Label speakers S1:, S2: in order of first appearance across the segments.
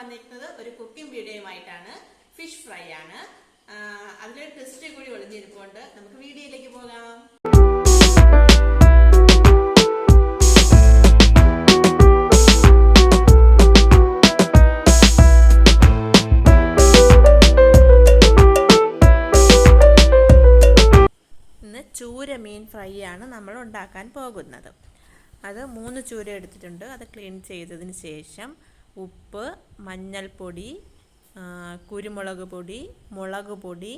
S1: വന്നിരിക്കുന്നത്. ഒരു cooking വീഡിയോയുമായിട്ടാണ്. Fish fry ആണ്. അതിലൊരു ടെസ്റ്റ് കൂടി ഒളിഞ്ഞിരിപ്പുണ്ട്. നമുക്ക് വീഡിയോയിലേക്ക് പോകാം. ചൂര മീൻ ഫ്രൈ ആണ് നമ്മൾ ഉണ്ടാക്കാൻ പോകുന്നത്. അത് മൂന്ന് ചൂര എടുത്തിട്ടുണ്ട്. അത് ക്ലീൻ ചെയ്തതിന് ശേഷം ഉപ്പ് മഞ്ഞൾപ്പൊടി കുരുമുളക് പൊടി മുളക് പൊടി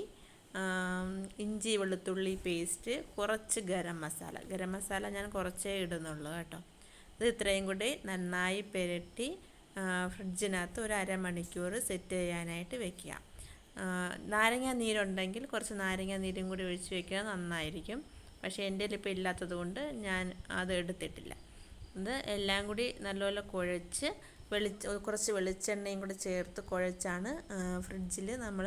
S1: ഇഞ്ചി വെളുത്തുള്ളി പേസ്റ്റ് കുറച്ച് ഗരം മസാല. ഗരം മസാല ഞാൻ കുറച്ചേ ഇടുന്നുള്ളൂ കേട്ടോ. ഇത് ഇത്രയും കൂടി നന്നായി പുരട്ടി ഫ്രിഡ്ജിനകത്ത് ഒരു അരമണിക്കൂർ സെറ്റ് ചെയ്യാനായിട്ട് വെക്കുക. നാരങ്ങ നീരുണ്ടെങ്കിൽ കുറച്ച് നാരങ്ങ നീരും കൂടി ഒഴിച്ച് വെക്കുക നന്നായിരിക്കും. പക്ഷേ എന്റെ ഇപ്പോൾ ഇല്ലാത്തത് കൊണ്ട് ഞാൻ അത് എടുത്തിട്ടില്ല. ഇത് എല്ലാം കൂടി നല്ലപോലെ കുഴച്ച് വെളിച്ച കുറച്ച് വെളിച്ചെണ്ണയും കൂടെ ചേർത്ത് കുഴച്ചാണ് ഫ്രിഡ്ജിൽ നമ്മൾ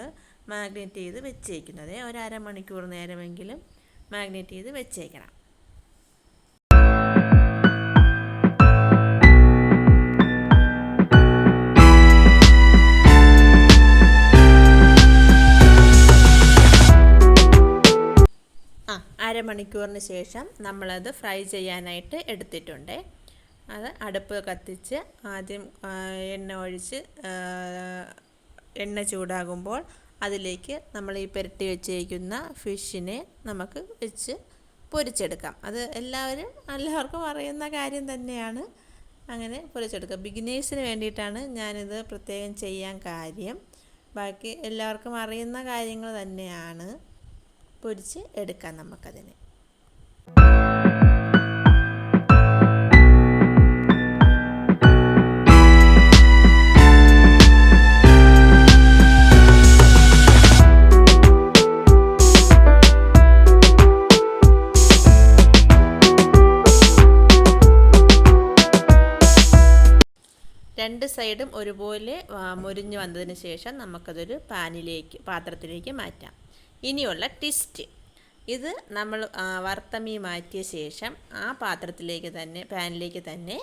S1: മാഗ്നേറ്റ് ചെയ്ത് വെച്ചേക്കുന്നത്. ഒരു അരമണിക്കൂർ നേരമെങ്കിലും മാഗ്നേറ്റ് ചെയ്ത് വെച്ചേക്കണം. അരമണിക്കൂറിന് ശേഷം നമ്മളത് ഫ്രൈ ചെയ്യാനായിട്ട് എടുത്തിട്ടുണ്ട്. അത് അടുപ്പ് കത്തിച്ച് ആദ്യം എണ്ണ ഒഴിച്ച് എണ്ണ ചൂടാകുമ്പോൾ അതിലേക്ക് നമ്മൾ ഈ പുരട്ടി വെച്ചിരിക്കുന്ന ഫിഷിനെ നമുക്ക് വെച്ച് പൊരിച്ചെടുക്കാം. അത് എല്ലാവരും എല്ലാവർക്കും അറിയുന്ന കാര്യം തന്നെയാണ്. അങ്ങനെ പൊരിച്ചെടുക്കുക. ബിഗിനേഴ്സിന് വേണ്ടിയിട്ടാണ് ഞാനിത് പ്രത്യേകം ചെയ്യാൻ കാര്യം. ബാക്കി എല്ലാവർക്കും അറിയുന്ന കാര്യങ്ങൾ തന്നെയാണ്. പൊരിച്ച് എടുക്കാം നമുക്കതിനെ. രണ്ട് സൈഡും ഒരുപോലെ മുരിഞ്ഞ് വന്നതിന് ശേഷം നമുക്കതൊരു പാനിലേക്ക് പാത്രത്തിലേക്ക് മാറ്റാം. ഇനിയുള്ള ടിസ്റ്റ് ഇത് നമ്മൾ വറുത്തമീ മാറ്റിയ ശേഷം ആ പാത്രത്തിലേക്ക് തന്നെ പാനിലേക്ക് തന്നെ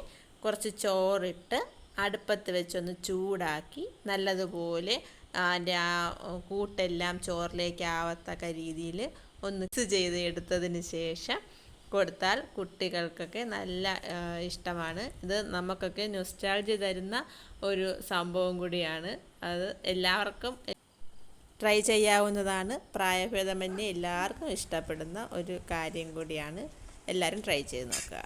S1: കുറച്ച് ചോറിട്ട് അടുപ്പത്ത് വെച്ചൊന്ന് ചൂടാക്കി നല്ലതുപോലെ അതിന്റെ ആ കൂട്ടെല്ലാം ചോറിലേക്ക് ആവത്തക്ക രീതിയിൽ ഒന്ന് ചെയ്ത് എടുത്തതിന് ശേഷം കൊടുത്താൽ കുട്ടികൾക്കൊക്കെ നല്ല ഇഷ്ടമാണ്. ഇത് നമുക്കൊക്കെ നൊസ്റ്റാൾജി തരുന്ന ഒരു സംഭവം കൂടിയാണ്. അത് എല്ലാവർക്കും ട്രൈ ചെയ്യാവുന്നതാണ്. പ്രായഭേദമന്യേ എല്ലാവർക്കും ഇഷ്ടപ്പെടുന്ന ഒരു കാര്യം കൂടിയാണ്. എല്ലാവരും ട്രൈ ചെയ്ത് നോക്കുക.